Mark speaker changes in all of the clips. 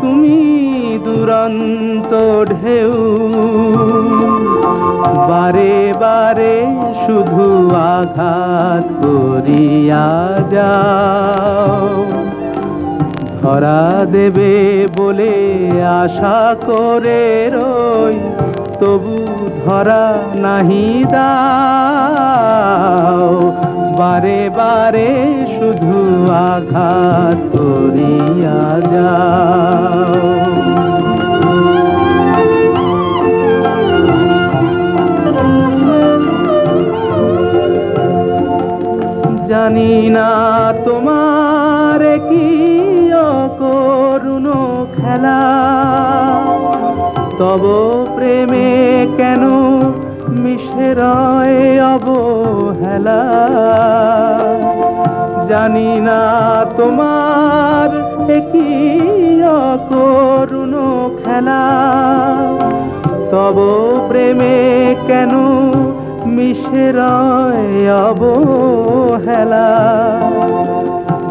Speaker 1: তুমি দুরন্ত ঢেউ। বারে বারে শুধু আঘাত করিয়া যাও। ধরা দেবে বলে আশা করে রই, তবু ধরা নাহি দাও। বারে বারে শুধু আঘাত করিয়া যাও। জানি না তোমার কি করুণ খেলা, তব প্রেমে কেন মিশে রয় অবহেলা? জানি না তোমার কি করুণ খেলা। তব প্রেমে কেন মিশে রয় অবহেলা?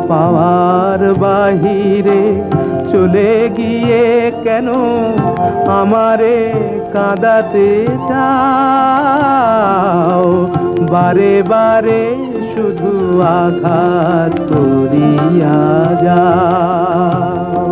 Speaker 1: পাওয়ার বাহিরে চলে গিয়ে কেন আমারে কাঁদাতে চাও? বারে বারে আঘাত করিয়া যাও।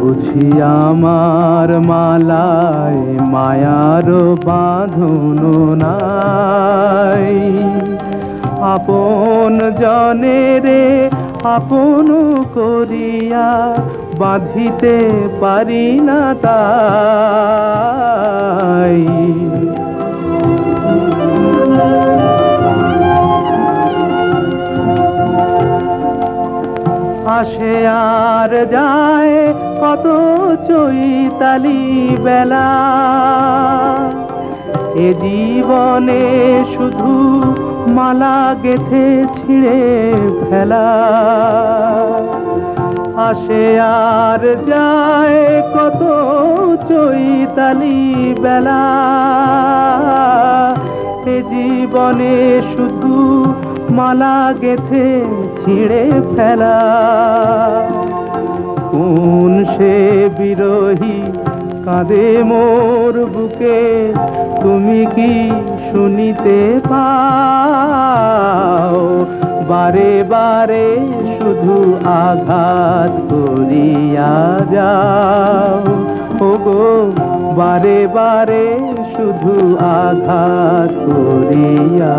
Speaker 1: বুঝি আমার মালায় মায়ার বাঁধন নাই। আপন জনেরে আপন করিয়া বাঁধিতে পারি না তাই। আসে আর যায় কত চৈতালি বেলা। এ জীবনে শুধু মালা গেথে ছিঁড়ে ফেলা। আসে আর যায় কত চৈতালি বেলা। এ জীবনে শুধু মালা গেথে ছিঁড়ে ফেলা। কোন সে বিরোহী কাঁদে মোর বুকে, তুমি কি শুনিতে পাও। বারে বারে শুধু আঘাত করিয়া যাও। ওগো বারে বারে শুধু আঘাত করিয়া